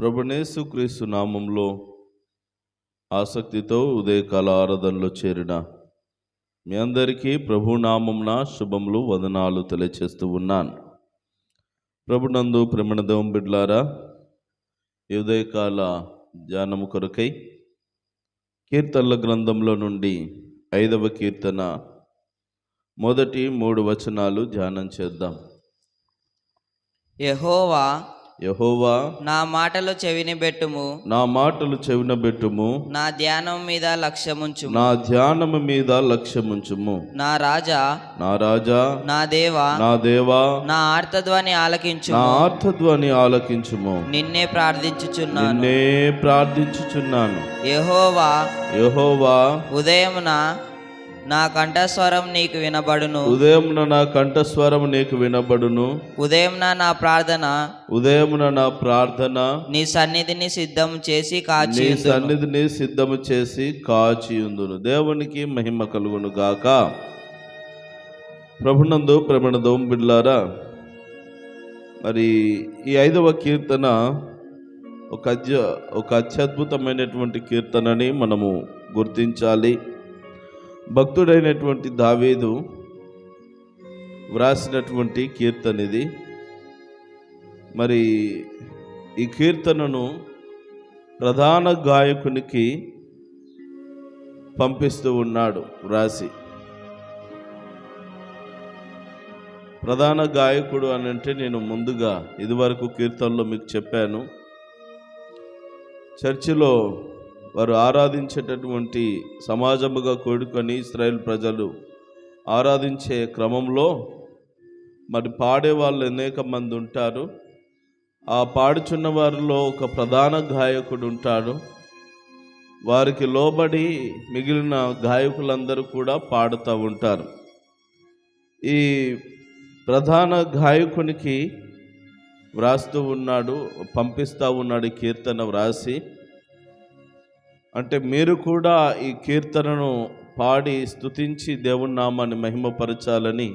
ప్రభునేసు క్రీస్తు నామంలో ఆసక్తితో ఉదయకాల ఆరాధనలో చేరిన మీ అందరికీ ప్రభునామంన శుభములు వదనాలు తెలియచేస్తూ ఉన్నాను. ప్రభునందు ప్రమణదేవం బిడ్లారా ఉదయకాల ధ్యానము కొరకై కీర్తనల గ్రంథంలో నుండి ఐదవ కీర్తన మొదటి మూడు వచనాలు ధ్యానం చేద్దాం. యహోవా యహోవా నా మాటలు చెవిని బెట్టుము నా మాటలు చెవినబెట్టుము. నా ధ్యానం మీద లక్ష్యముంచుము. నా ధ్యానము మీద లక్ష్యముంచుము. నా రాజా నా రాజా నా దేవా నా దేవా నా ఆర్తధ్వని నా ఆలకించుము ఆర్తధ్వని ఆలకించుము. నిన్నే ప్రార్థించుచున్నాను. నిన్నే ప్రార్థించుచున్నాను. యహోవా యహోవా ఉదయమున నా కంఠస్వరం నీకు వినబడును. ఉదయమున నా కంఠస్వరం నీకు వినబడును. ఉదయంన నా ప్రార్థన. ఉదయమున నా ప్రార్థన. నీ సన్నిధిని సిద్ధం చేసి కాచి నీ సన్నిధిని సిద్ధము చేసి కాచియుందును. దేవునికి మహిమ కలుగును గాక. ప్రభునందు ప్రమణదం బిడ్లారా మరి ఈ ఐదవ కీర్తన ఒక అత్య ఒక అత్యద్భుతమైనటువంటి కీర్తనని మనము గుర్తించాలి. భక్తుడైనటువంటి దావీదు వ్రాసినటువంటి కీర్తన ఇది మరి ఈ కీర్తనను ప్రధాన గాయకునికి పంపిస్తూ ఉన్నాడు వ్రాసి. ప్రధాన గాయకుడు అని అంటే నేను ముందుగా ఇదివరకు కీర్తనలో మీకు చెప్పాను. చర్చిలో వారు ఆరాధించేటటువంటి సమాజముగా కూడుకొని ఇస్రాయేల్ ప్రజలు ఆరాధించే క్రమంలో మరి పాడే వాళ్ళు అనేక మంది ఉంటారు. ఆ పాడుచున్న వారిలో ఒక ప్రధాన గాయకుడు ఉంటాడు. వారికి లోబడి మిగిలిన గాయకులందరూ కూడా పాడుతూ ఉంటారు. ఈ ప్రధాన గాయకునికి వ్రాస్తూ ఉన్నాడు పంపిస్తూ ఉన్నాడు కీర్తన వ్రాసి. అంటే మీరు కూడా ఈ కీర్తనను పాడి స్తుతించి దేవుని నామాన్ని మహిమపరచాలని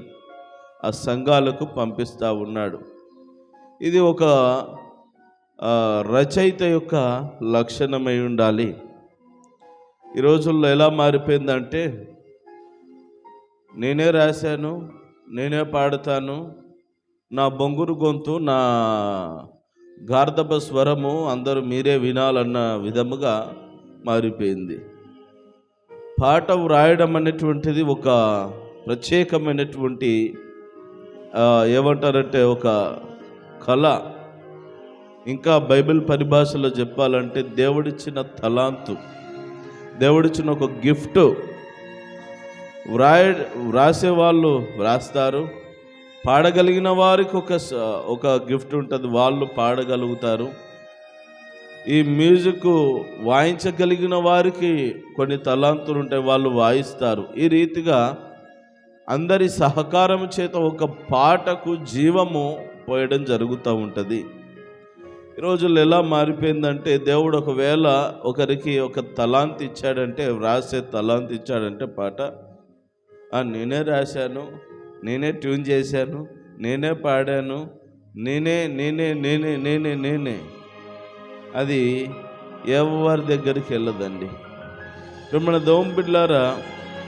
ఆ సంఘాలకు పంపిస్తూ ఉన్నాడు. ఇది ఒక రచయిత యొక్క లక్షణమై ఉండాలి. ఈ రోజుల్లో ఎలా మారిపోయిందంటే నేనే రాశాను నేనే పాడుతాను నా బొంగురు గొంతు నా గార్ధప స్వరము అందరూ మీరే వినాలన్న విధముగా మారిపోయింది. పాట వ్రాయడం అనేటువంటిది ఒక ప్రత్యేకమైనటువంటి ఏమంటారంటే ఒక కళ. ఇంకా బైబిల్ పరిభాషలో చెప్పాలంటే దేవుడిచ్చిన తలాంతు దేవుడిచ్చిన ఒక గిఫ్ట్. వ్రాయ వ్రాసే వాళ్ళు వ్రాస్తారు పాడగలిగిన వారికి ఒక స- ఒక గిఫ్ట్ ఉంటుంది. వాళ్ళు పాడగలుగుతారు. ఈ మ్యూజిక్ వాయించగలిగిన వారికి కొన్ని తలాంతులు ఉంటాయి వాళ్ళు వాయిస్తారు. ఈ రీతిగా అందరి సహకారం చేత ఒక పాటకు జీవము పోయడం జరుగుతూ ఉంటుంది. ఈ రోజుల్లో ఎలా మారిపోయిందంటే దేవుడు ఒకవేళ ఒకరికి ఒక తలాంతి ఇచ్చాడంటే వ్రాసే తలాంతి ఇచ్చాడంటే పాట నేనే రాశాను నేనే ట్యూన్ చేశాను నేనే పాడాను నేనే నేనే నేనే నేనే నేనే అది ఎవరి దగ్గరికి వెళ్ళదండి. ఇప్పుడు మన దోంబిడ్లారా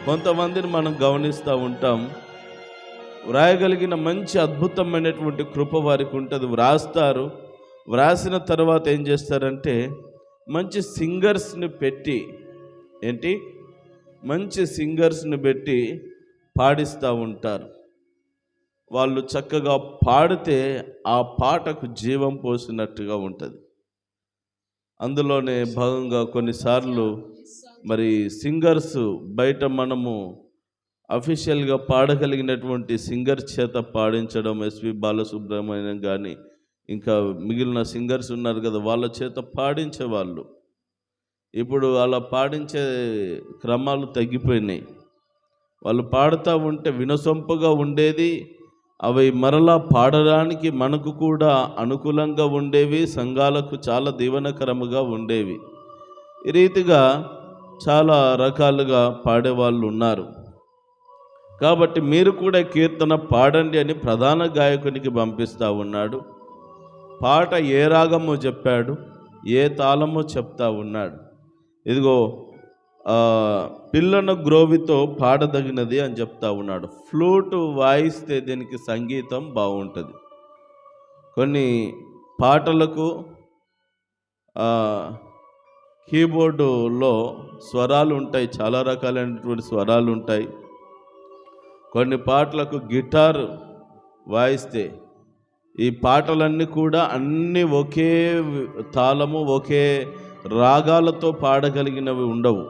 కొంతమందిని మనం గమనిస్తూ ఉంటాం. వ్రాయగలిగిన మంచి అద్భుతమైనటువంటి కృప వారికి ఉంటుంది. వ్రాస్తారు. వ్రాసిన తర్వాత ఏం చేస్తారంటే మంచి సింగర్స్ని పెట్టి ఏంటి? మంచి సింగర్స్ని పెట్టి పాడిస్తూ ఉంటారు. వాళ్ళు చక్కగా పాడితే ఆ పాటకు జీవం పోసినట్టుగా ఉంటుంది. అందులోనే భాగంగా కొన్నిసార్లు మరి సింగర్స్ బయట మనము అఫీషియల్గా పాడగలిగినటువంటి సింగర్ చేత పాడించడం ఎస్వి బాలసుబ్రహ్మణ్యం కానీ ఇంకా మిగిలిన సింగర్స్ ఉన్నారు కదా వాళ్ళ చేత పాడించేవాళ్ళు. ఇప్పుడు అలా పాడించే క్రమాలు తగ్గిపోయినాయి. వాళ్ళు పాడుతూ ఉంటే వినసొంపుగా ఉండేది అవి మరలా పాడడానికి మనకు కూడా అనుకూలంగా ఉండేవి సంఘాలకు చాలా దీవనకరముగా ఉండేవి. ఈ రీతిగా చాలా రకాలుగా పాడేవాళ్ళు ఉన్నారు. కాబట్టి మీరు కూడా కీర్తన పాడండి అని ప్రధాన గాయకునికి పంపిస్తూ ఉన్నాడు. పాట ఏ రాగము చెప్పాడు ఏ తాళమో చెప్తా ఉన్నాడు. ఇదిగో పిల్లన గ్రోవితో పాడదగినది అని చెప్తా ఉన్నాడు. ఫ్లూట్ వాయిస్తే దీనికి సంగీతం బాగుంటుంది. కొన్ని పాటలకు కీబోర్డులో స్వరాలు ఉంటాయి. చాలా రకాలైనటువంటి స్వరాలు ఉంటాయి. కొన్ని పాటలకు గిటార్ వాయిస్తే ఈ పాటలన్నీ కూడా అన్నీ ఒకే తాళము ఒకే రాగాలతో పాడగలిగినవి ఉండవు.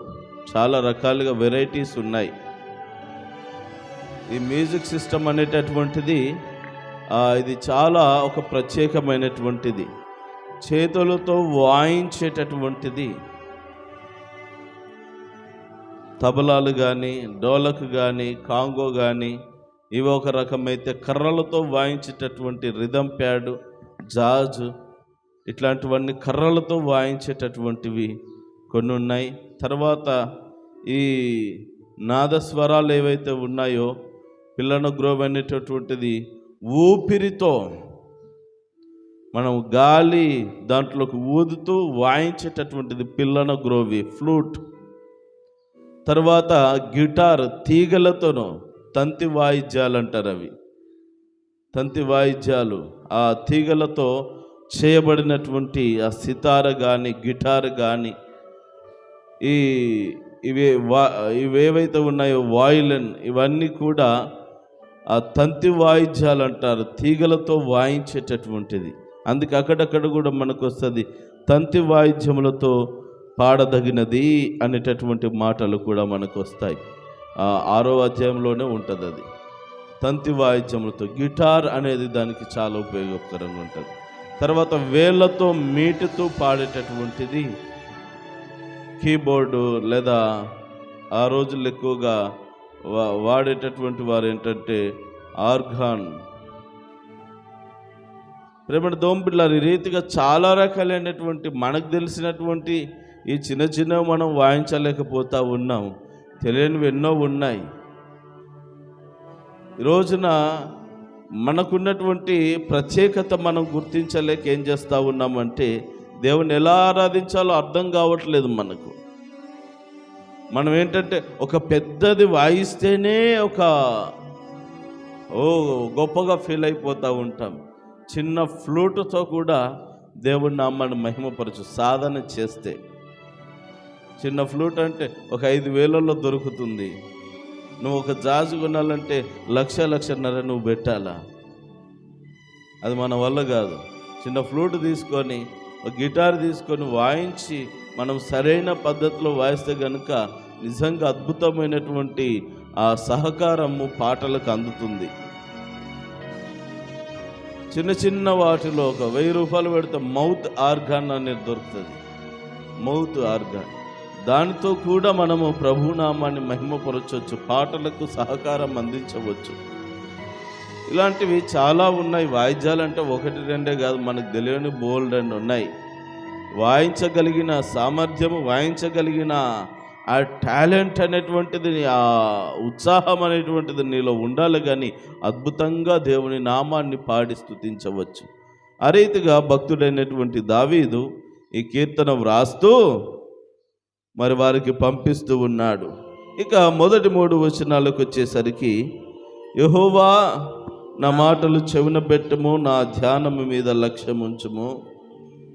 చాలా రకాలుగా వెరైటీస్ ఉన్నాయి. ఈ మ్యూజిక్ సిస్టమ్ అనేటటువంటిది ఇది చాలా ఒక ప్రత్యేకమైనటువంటిది. చేతులతో వాయించేటటువంటిది. తబలాలు కానీ డోలకు కానీ కాంగో కానీ ఇవి ఒక రకమైతే కర్రలతో వాయించేటటువంటి రిధమ్ ప్యాడ్ జాజ్ ఇట్లాంటివన్నీ కర్రలతో వాయించేటటువంటివి కొన్ని ఉన్నాయి తర్వాత ఈ నాదస్వరాలు ఏవైతే ఉన్నాయో పిల్లన గ్రోవ్ అనేటటువంటిది ఊపిరితో మనం గాలి దాంట్లోకి ఊదుతూ వాయించేటటువంటిది పిల్లన గ్రోవి ఫ్లూట్. తర్వాత గిటార్ తీగలతోనూ తంతి వాయిద్యాలు అంటారు అవి. తంతి వాయిద్యాలు ఆ తీగలతో చేయబడినటువంటి ఆ సితార కానీ గిటార్ కానీ ఈ ఇవి వా ఇవేవైతే ఉన్నాయో వాయిలన్ ఇవన్నీ కూడా ఆ తంతి వాయిద్యాలు అంటారు తీగలతో వాయించేటటువంటిది. అందుకే అక్కడక్కడ కూడా మనకు వస్తుంది తంతి వాయిద్యములతో పాడదగినది అనేటటువంటి మాటలు కూడా మనకు వస్తాయి ఆరో అధ్యాయంలోనే ఉంటుంది అది తంతి వాయిద్యములతో గిటార్ అనేది దానికి చాలా ఉపయోగకరంగా ఉంటుంది. తర్వాత వేళ్ళతో మీటుతూ పాడేటటువంటిది కీబోర్డు లేదా ఆ రోజుల్లో ఎక్కువగా వా వాడేటటువంటి వారు ఏంటంటే ఆర్గాన్. ప్రేమ దోంపిల్లారు ఈ రీతిగా చాలా రకాలైనటువంటి మనకు తెలిసినటువంటి ఈ చిన్న చిన్నవి మనం వాయించలేకపోతా ఉన్నాం. తెలియనివి ఎన్నో ఉన్నాయి. ఈ రోజున మనకున్నటువంటి ప్రత్యేకత మనం గుర్తించలేక ఏం చేస్తూ ఉన్నామంటే దేవుని ఎలా ఆరాధించాలో అర్థం కావట్లేదు మనకు. మనం ఏంటంటే ఒక పెద్దది వాయిస్తేనే ఒక ఓ గొప్పగా ఫీల్ అయిపోతూ ఉంటాం. చిన్న ఫ్లూట్తో కూడా దేవుడి నామాన్ని మహిమపరచు సాధన చేస్తే. చిన్న ఫ్లూట్ అంటే ఒక ఐదు వేలలో దొరుకుతుంది. నువ్వు ఒక జాజు కొనాలంటే లక్ష లక్షన్నర నువ్వు పెట్టాలా? అది మన వల్ల కాదు. చిన్న ఫ్లూట్ తీసుకొని గిటార్ తీసుకొని వాయించి మనం సరైన పద్ధతిలో వాయిస్తే కనుక నిజంగా అద్భుతమైనటువంటి ఆ సహకారము పాటలకు అందుతుంది. చిన్న చిన్న వాటిలో ఒక వెయ్యి రూపాయలు పెడితే మౌత్ ఆర్గాన్ అనేది దొరుకుతుంది. Mouth organ. దానితో కూడా మనము ప్రభునామాన్ని మహిమపరచవచ్చు పాటలకు సహకారం అందించవచ్చు. ఇలాంటివి చాలా ఉన్నాయి. వాయిద్యాలు అంటే ఒకటి రెండే కాదు మనకు తెలియని బోల్డ్ అండ్ ఉన్నాయి. వాయించగలిగిన సామర్థ్యము వాయించగలిగిన ఆ టాలెంట్ అనేటువంటిది ఆ ఉత్సాహం అనేటువంటిది నీలో ఉండాలి కానీ అద్భుతంగా దేవుని నామాన్ని పాడి స్థుతించవచ్చు ఆ రీతిగా భక్తుడైనటువంటి దావీదు ఈ కీర్తన వ్రాస్తూ మరి వారికి పంపిస్తూ ఉన్నాడు. ఇక మొదటి మూడు వచనాలకు వచ్చేసరికి యహోవా నా మాటలు చెవిన పెట్టము నా ధ్యానము మీద లక్ష్యం ఉంచుము.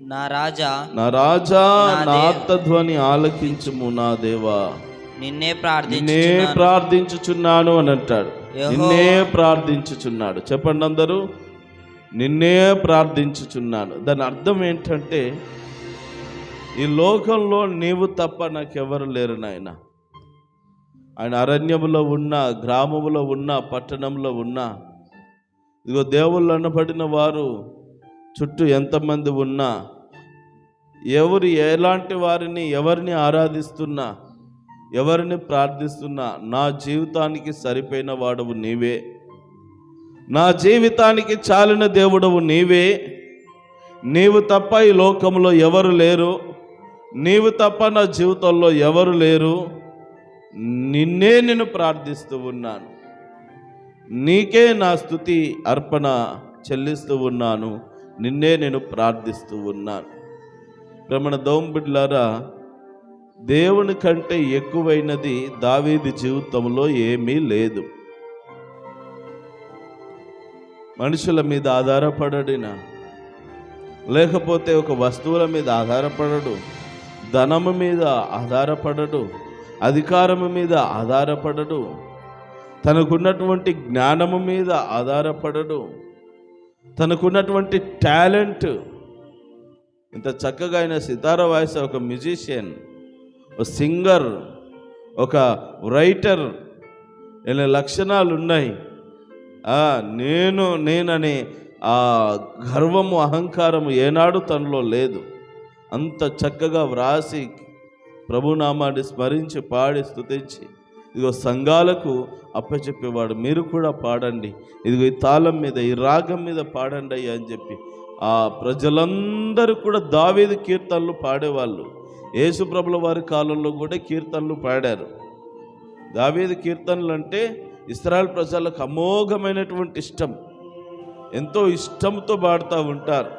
నా రాజా నా రాజా నా ఆత్మధ్వని ఆలకించుము నా దేవా. నిన్నే నిన్నే ప్రార్థించుచున్నాను అని అంటాడు. నిన్నే ప్రార్థించుచున్నాడు. చెప్పండి అందరూ. నిన్నే ప్రార్థించుచున్నాను. దాని అర్థం ఏంటంటే ఈ లోకంలో నీవు తప్ప నాకెవరు లేరు నాయన. ఆయన అరణ్యములో ఉన్న గ్రామములో ఉన్న పట్టణంలో ఉన్న ఇదిగో దేవుళ్ళు అనబడిన వారు చుట్టూ ఎంతమంది ఉన్నా ఎవరు ఎలాంటి వారిని ఎవరిని ఆరాధిస్తున్నా ఎవరిని ప్రార్థిస్తున్నా నా జీవితానికి సరిపోయిన వాడవు నీవే. నా జీవితానికి చాలిన దేవుడవు నీవే. నీవు తప్ప ఈ లోకంలో ఎవరు లేరు. నీవు తప్ప నా జీవితంలో ఎవరు లేరు. నిన్నే నేను ప్రార్థిస్తూ ఉన్నాను. నీకే నా స్థుతి అర్పణ చెల్లిస్తూ ఉన్నాను. నిన్నే నేను ప్రార్థిస్తూ ఉన్నాను. మన దోంబిడ్లారా దేవుని కంటే ఎక్కువైనది దావీది జీవితంలో ఏమీ లేదు. మనుషుల మీద ఆధారపడడిన లేకపోతే ఒక వస్తువుల మీద ఆధారపడడు ధనము మీద ఆధారపడడు అధికారము మీద ఆధారపడడు తనకున్నటువంటి జ్ఞానము మీద ఆధారపడడు. తనకున్నటువంటి టాలెంట్. ఇంత చక్కగా ఆయన సితార వాయిస్ ఒక మ్యూజిషియన్ ఒక సింగర్ ఒక రైటర్ ఇలా లక్షణాలు ఉన్నాయి. నేను నేననే ఆ గర్వము అహంకారము ఏనాడు తనలో లేదు. అంత చక్కగా వ్రాసి ప్రభునామాన్ని స్మరించి పాడి స్థుతించి ఇదిగో సంఘాలకు అప్పచెప్పేవాడు మీరు కూడా పాడండి. ఇదిగో ఈ తాళం మీద ఈ రాగం మీద పాడండి అయ్యా అని చెప్పి ఆ ప్రజలందరూ కూడా దావేది కీర్తనలు పాడేవాళ్ళు. యేసుప్రభుల వారి కాలంలో కూడా కీర్తనలు పాడారు. దావేది కీర్తనలు అంటే ఇస్రాయల్ ప్రజలకు అమోఘమైనటువంటి ఇష్టం. ఎంతో ఇష్టంతో పాడుతూ ఉంటారు.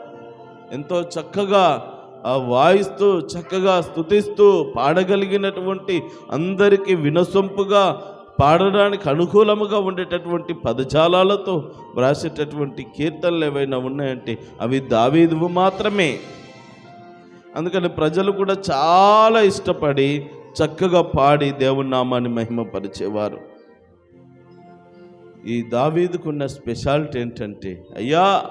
ఎంతో చక్కగా వాయిస్తూ చక్కగా స్తుతిస్తూ పాడగలిగినటువంటి అందరికీ వినసొంపుగా పాడడానికి అనుకూలముగా ఉండేటటువంటి పదజాలాలతో వ్రాసేటటువంటి కీర్తనలు ఏవైనా ఉన్నాయంటే అవి దావీదువు మాత్రమే. అందుకని ప్రజలు కూడా చాలా ఇష్టపడి చక్కగా పాడి దేవుని నామాన్ని మహిమపరిచేవారు. ఈ దావీదుకున్న స్పెషాలిటీ ఏంటంటే అయ్యా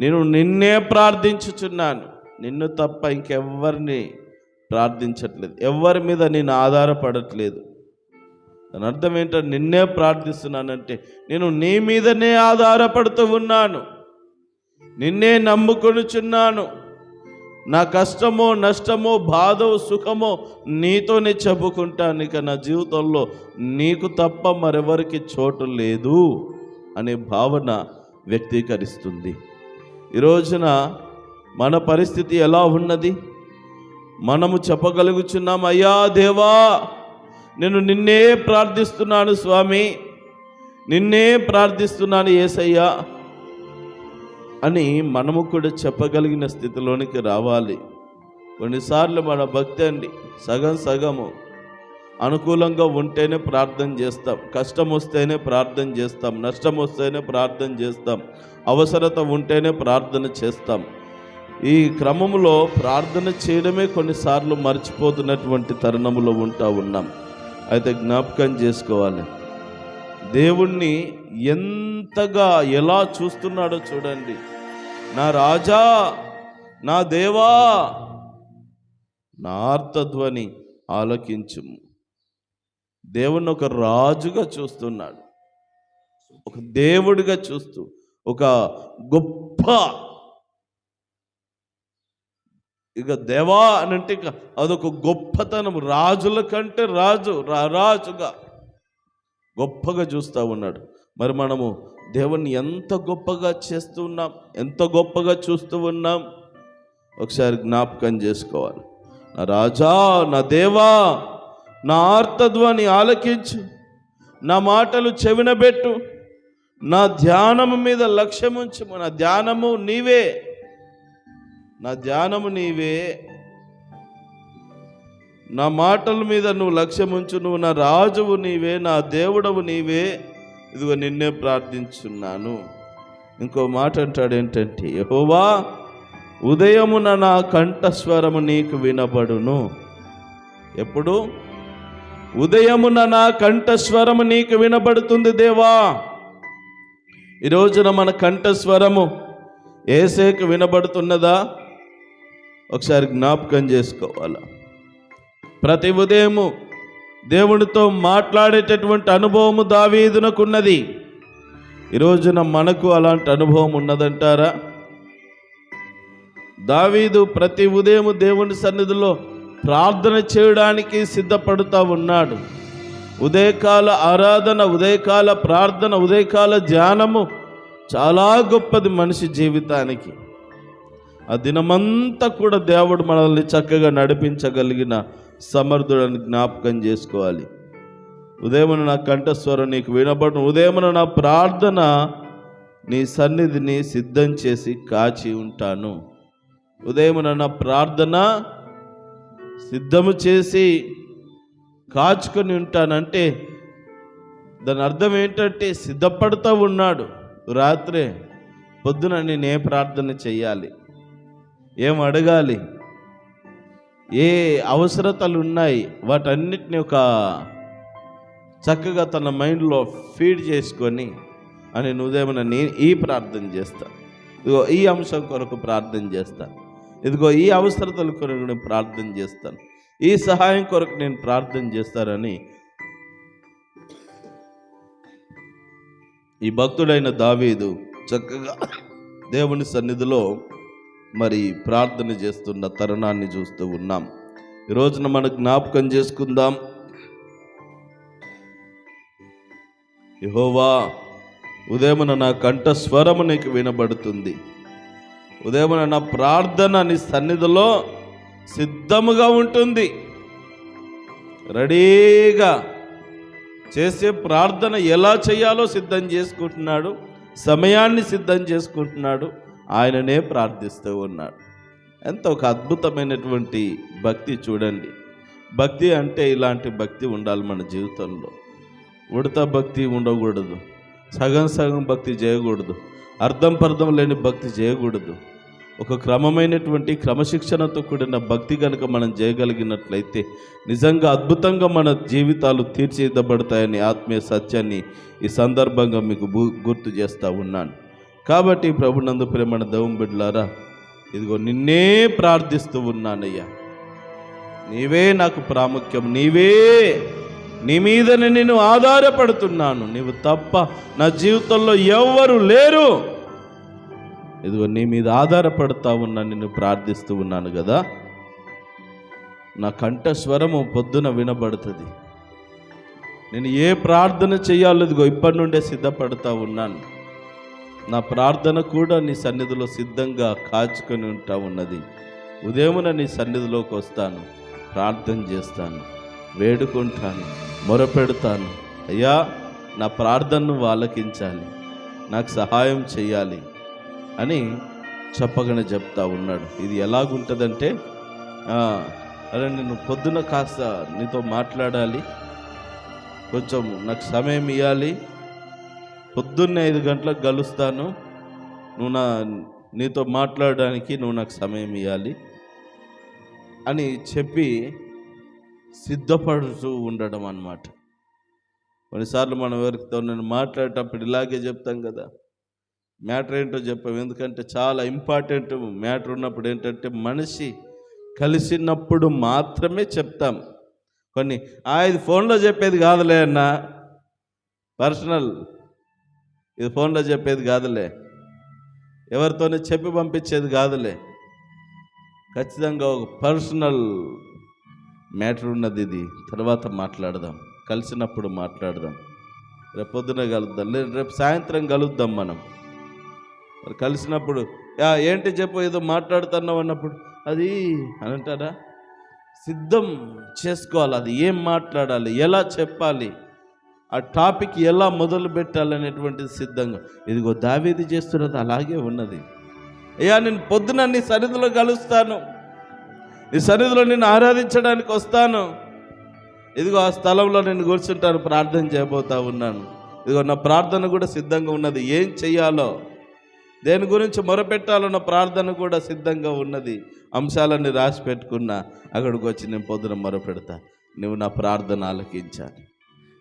నేను నిన్నే ప్రార్థించుచున్నాను. నిన్ను తప్ప ఇంకెవ్వరిని ప్రార్థించట్లేదు. ఎవరి మీద నేను ఆధారపడట్లేదు. దాని అర్థం ఏంటంటే నిన్నే ప్రార్థిస్తున్నానంటే నేను నీ మీదనే ఆధారపడుతూ ఉన్నాను. నిన్నే నమ్ముకొనుచున్నాను. నా కష్టమో నష్టమో బాధో సుఖమో నీతోనే చెప్పుకుంటాను. ఇక నా జీవితంలో నీకు తప్ప మరెవరికి చోటు లేదు అనే భావన వ్యక్తీకరిస్తుంది. ఈ రోజున మన పరిస్థితి ఎలా ఉన్నది? మనము చెప్పగలుగుచున్నాం అయ్యా దేవా నేను నిన్నే ప్రార్థిస్తున్నాను స్వామి నిన్నే ప్రార్థిస్తున్నాను ఏసయ్యా అని మనము కూడా చెప్పగలిగిన స్థితిలోనికి రావాలి. కొన్నిసార్లు మన భక్తి అండి సగం సగము. అనుకూలంగా ఉంటేనే ప్రార్థన చేస్తాం కష్టం వస్తేనే ప్రార్థన చేస్తాం నష్టం వస్తేనే ప్రార్థన చేస్తాం అవసరత ఉంటేనే ప్రార్థన చేస్తాం. ఈ క్రమంలో ప్రార్థన చేయడమే కొన్నిసార్లు మర్చిపోతున్నటువంటి తరుణంలో ఉంటా ఉన్నాం. అయితే జ్ఞాపకం చేసుకోవాలి. దేవుణ్ణి ఎంతగా ఎలా చూస్తున్నాడో చూడండి. నా రాజా నా దేవా నా ఆర్తధ్వని ఆలకించుము. దేవుణ్ణి ఒక రాజుగా చూస్తున్నాడు. ఒక దేవుడిగా చూస్తూ ఒక గొప్ప ఇక దేవా అని అంటే ఇక అదొక గొప్పతనం రాజుల కంటే రాజు రాజుగా గొప్పగా చూస్తూ ఉన్నాడు. మరి మనము దేవుణ్ణి ఎంత గొప్పగా చేస్తూ ఉన్నాం? ఎంత గొప్పగా చూస్తూ ఉన్నాం? ఒకసారి జ్ఞాపకం చేసుకోవాలి. నా రాజా నా దేవా నా ఆర్తధ్వని ఆలకించు నా మాటలు చెవినబెట్టు నా ధ్యానము మీద లక్ష్యముంచు నా ధ్యానము నీవే. నా ధ్యానము నీవే. నా మాటల మీద నువ్వు లక్ష్యముంచు నువ్వు నా రాజువు నీవే నా దేవుడవు నీవే. ఇదిగో నిన్నే ప్రార్థించున్నాను. ఇంకో మాట అంటాడు ఏంటంటే యహోవా ఉదయమున నా కంఠస్వరము నీకు వినబడును. ఎప్పుడు? ఉదయమున నా కంఠస్వరము నీకు వినబడుతుంది దేవా. ఈరోజున మన కంఠస్వరము ఏసేకు వినబడుతున్నదా? ఒకసారి జ్ఞాపకం చేసుకోవాలి? ప్రతి ఉదయము దేవునితో మాట్లాడేటటువంటి అనుభవము దావీదునకున్నది. ఈ రోజున మనకు అలాంటి అనుభవం ఉన్నదంటారా? దావీదు ప్రతి ఉదయం దేవుని సన్నిధిలో ప్రార్థన చేయడానికి సిద్ధపడుతూ ఉన్నాడు. ఉదయకాల ఆరాధన ఉదయకాల ప్రార్థన ఉదయకాల ధ్యానము చాలా గొప్పది మనిషి జీవితానికి. ఆ దినమంతా కూడా దేవుడు మనల్ని చక్కగా నడిపించగలిగిన సమర్థుడని జ్ఞాపకం చేసుకోవాలి. ఉదయమున నా కంఠస్వరం నీకు వినబడును. ఉదయమున నా ప్రార్థన నీ సన్నిధిని సిద్ధం చేసి కాచి ఉంటాను. ఉదయమున నా ప్రార్థన సిద్ధము చేసి కాచుకొని ఉంటానంటే దాని అర్థం ఏంటంటే సిద్ధపడుతూ ఉన్నాడు. రాత్రే పొద్దున నేను ఏ ప్రార్థన చెయ్యాలి? ఏం అడగాలి? ఏ అవసరతలు ఉన్నాయి వాటన్నిటిని ఒక చక్కగా తన మైండ్లో ఫీడ్ చేసుకొని అని నువ్వేమన్నా నేను ఈ ప్రార్థన చేస్తా. ఇదిగో ఈ అంశం కొరకు ప్రార్థన చేస్తాను ఇదిగో ఈ అవసరతల కొరకు నేను ప్రార్థన చేస్తాను. ఈ సహాయం కొరకు నేను ప్రార్థన చేస్తానని ఈ భక్తుడైన దావీదు చక్కగా దేవుని సన్నిధిలో మరి ప్రార్థన చేస్తున్న తరుణాన్ని చూస్తూ ఉన్నాం. ఈ రోజున మన జ్ఞాపకం చేసుకుందాం. యహోవా ఉదయమున నా కంఠ స్వరము నీకు వినబడుతుంది. ఉదయమున నా ప్రార్థన నీ సన్నిధిలో సిద్ధముగా ఉంటుంది. రెడీగా చేసే ప్రార్థన ఎలా చేయాలో సిద్ధం చేసుకుంటున్నాడు సమయాన్ని సిద్ధం చేసుకుంటున్నాడు. ఆయననే ప్రార్థిస్తూ ఉన్నాడు. ఎంత ఒక అద్భుతమైనటువంటి భక్తి చూడండి. భక్తి అంటే ఇలాంటి భక్తి ఉండాలి మన జీవితంలో. ఉడత భక్తి ఉండకూడదు. సగం సగం భక్తి చేయకూడదు. అర్థం పర్థం లేని భక్తి చేయకూడదు. ఒక క్రమమైనటువంటి క్రమశిక్షణతో కూడిన భక్తి కనుక మనం చేయగలిగినట్లయితే నిజంగా అద్భుతంగా మన జీవితాలు తీర్చిదిద్దబడతాయని ఆత్మీయ సత్యాన్ని ఈ సందర్భంగా మీకు గు- గుర్తు చేస్తూ ఉన్నాను. కాబట్టి ప్రభునందు ప్రేమణ దవం బిడ్లారా ఇదిగో నిన్నే ప్రార్థిస్తూ ఉన్నానయ్యా. నీవే నాకు ప్రాముఖ్యం నీవే నీ మీదనే నేను ఆధారపడుతున్నాను. నీవు తప్ప నా జీవితంలో ఎవ్వరు లేరు. ఇదిగో నీ మీద ఆధారపడతా ఉన్నా నిన్ను ప్రార్థిస్తూ ఉన్నాను కదా. నా కంఠస్వరము పొద్దున వినబడుతుంది. నేను ఏ ప్రార్థన చేయాలో ఇదిగో ఇప్పటి నుండే సిద్ధపడతా ఉన్నాను. నా ప్రార్థన కూడా నీ సన్నిధిలో సిద్ధంగా కాచుకొని ఉంటా ఉన్నది. ఉదయమున నీ సన్నిధిలోకి వస్తాను. ప్రార్థన చేస్తాను. వేడుకుంటాను. మొరపెడతాను. అయ్యా నా ప్రార్థనను ఆలకించాలి నాకు సహాయం చేయాలి అని చెప్పగానే చెప్తా ఉన్నాడు. ఇది ఎలాగుంటుందంటే అరే నేను పొద్దున కాస్త నీతో మాట్లాడాలి. కొంచెం నాకు సమయం ఇవ్వాలి పొద్దున్నే ఐదు గంటలకు కలుస్తాను నువ్వు నా నీతో మాట్లాడడానికి నువ్వు నాకు సమయం ఇవ్వాలి అని చెప్పి సిద్ధపడుతూ ఉండడం అన్నమాట. కొన్నిసార్లు మనం ఎవరితో నేను మాట్లాడేటప్పుడు ఇలాగే చెప్తాం కదా మ్యాటర్ ఏంటో చెప్పాం. ఎందుకంటే చాలా ఇంపార్టెంట్ మ్యాటర్ ఉన్నప్పుడు ఏంటంటే మనిషి కలిసినప్పుడు మాత్రమే చెప్తాం. కొన్ని ఆ ఇది ఫోన్లో చెప్పేది కాదులే అన్న పర్సనల్ ఇది ఫోన్లో చెప్పేది కాదులే. ఎవరితోనే చెప్పి పంపించేది కాదులే. ఖచ్చితంగా ఒక పర్సనల్ మ్యాటర్ ఉన్నది ఇది. తర్వాత మాట్లాడదాం. కలిసినప్పుడు మాట్లాడదాం. రేపు పొద్దున కలుద్దాం. లేదు రేపు సాయంత్రం కలుద్దాం మనం. మరి కలిసినప్పుడు "యా, ఏంటి చెప్పు ఏదో మాట్లాడుతున్నావు అన్నప్పుడు? అది అని అంటారా సిద్ధం చేసుకోవాలి. అది ఏం మాట్లాడాలి? ఎలా చెప్పాలి? ఆ టాపిక్ ఎలా మొదలు పెట్టాలనేటువంటిది సిద్ధంగా. ఇదిగో దావేది చేస్తున్నది అలాగే ఉన్నది. అయ్యా నేను పొద్దున నీ సన్నిధిలో కలుస్తాను. నీ సన్నిధిలో నేను ఆరాధించడానికి వస్తాను. ఇదిగో ఆ స్థలంలో నేను కూర్చుంటాను ప్రార్థన చేయబోతా ఉన్నాను. ఇదిగో నా ప్రార్థన కూడా సిద్ధంగా ఉన్నది. ఏం చెయ్యాలో దేని గురించి మొరపెట్టాలన్న ప్రార్థన కూడా సిద్ధంగా ఉన్నది. అంశాలన్నీ రాసి పెట్టుకున్నా అక్కడికి వచ్చి నేను పొద్దున మొరపెడతా. నువ్వు నా ప్రార్థన ఆలకించాలి.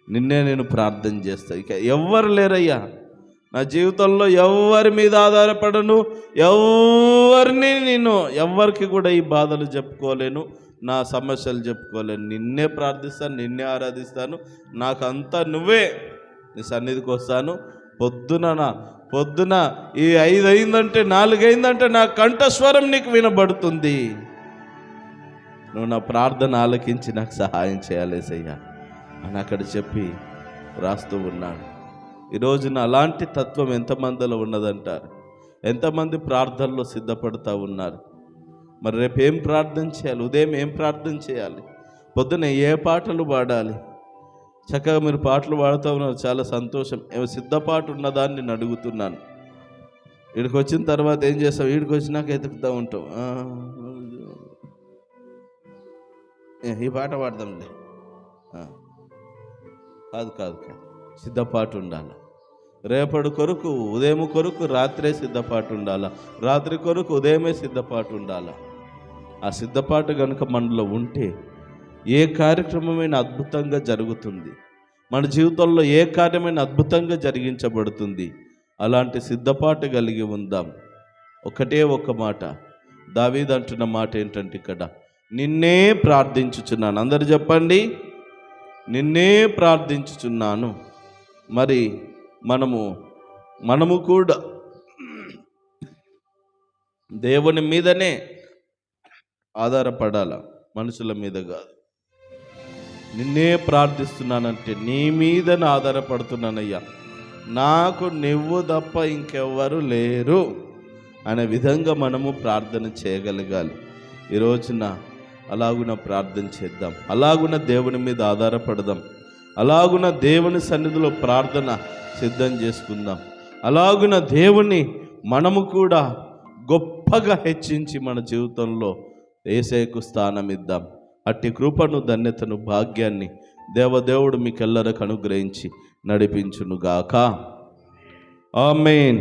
నిన్నే నేను ప్రార్థన చేస్తా. ఇక ఎవ్వరు లేరయ్యా. నా జీవితంలో ఎవరి మీద ఆధారపడను. ఎవరిని నేను ఎవరికి కూడా ఈ బాధలు చెప్పుకోలేను. నా సమస్యలు చెప్పుకోలేను. నిన్నే ప్రార్థిస్తాను నిన్నే ఆరాధిస్తాను. నాకంతా నువ్వే. నీ సన్నిధికి వస్తాను. పొద్దున నా పొద్దున ఈ ఐదు అయిందంటే నాలుగైందంటే నా కంఠస్వరం నీకు వినబడుతుంది. నువ్వు నా ప్రార్థన ఆలకించి నాకు సహాయం చేయాలేసయ్యా అని అక్కడ చెప్పి రాస్తూ ఉన్నాడు. ఈరోజున అలాంటి తత్వం ఎంతమందిలో ఉన్నదంటారు? ఎంతమంది ప్రార్థనలో సిద్ధపడుతూ ఉన్నారు? మరి రేపు ఏం ప్రార్థన చేయాలి? ఉదయం ఏం ప్రార్థన చేయాలి? పొద్దున ఏ పాటలు పాడాలి? చక్కగా మీరు పాటలు పాడుతూ ఉన్నారు చాలా సంతోషం. ఏమో సిద్ధపాటు ఉన్నదాన్ని నేను అడుగుతున్నాను. వీడికి వచ్చిన తర్వాత ఏం చేస్తాం వీడికి వచ్చినాక ఎతుకుతూ ఉంటాం ఈ పాట పాడదాంలే. కాదు కాదు కాదు. సిద్ధపాటు ఉండాలి. రేపటి కొరకు ఉదయం కొరకు రాత్రే సిద్ధపాటు ఉండాల. రాత్రి కొరకు ఉదయమే సిద్ధపాటు ఉండాల. ఆ సిద్ధపాటు కనుక మనలో ఉంటే ఏ కార్యక్రమమైన అద్భుతంగా జరుగుతుంది? మన జీవితంలో ఏ కార్యమైన అద్భుతంగా జరిగించబడుతుంది? అలాంటి సిద్ధపాటు కలిగి ఉందాం. ఒకటే ఒక మాట. దావీద్ అంటున్న మాట ఏంటంటే ఇక్కడ నిన్నే ప్రార్థించుచున్నాను. అందరు చెప్పండి. నిన్నే ప్రార్థించుచున్నాను. మరి మనము మనము కూడా దేవుని మీదనే ఆధారపడాల మనుషుల మీద కాదు. నిన్నే ప్రార్థిస్తున్నానంటే నీ మీదనే ఆధారపడుతున్నానయ్యా. నాకు నువ్వు తప్ప ఇంకెవ్వరు లేరు. అనే విధంగా మనము ప్రార్థన చేయగలగాలి. ఈ రోజున అలాగున ప్రార్థన చేద్దాం. అలాగున దేవుని మీద ఆధారపడదాం. అలాగున దేవుని సన్నిధిలో ప్రార్థన సిద్ధం చేసుకుందాం. అలాగున దేవుని మనము కూడా గొప్పగా హెచ్చించి మన జీవితంలో ఏసేకు స్థానం ఇద్దాం. అట్టి కృపను ధన్యతను భాగ్యాన్ని దేవదేవుడు మీకెల్లరకు అనుగ్రహించి నడిపించునుగాక. ఆమెన్.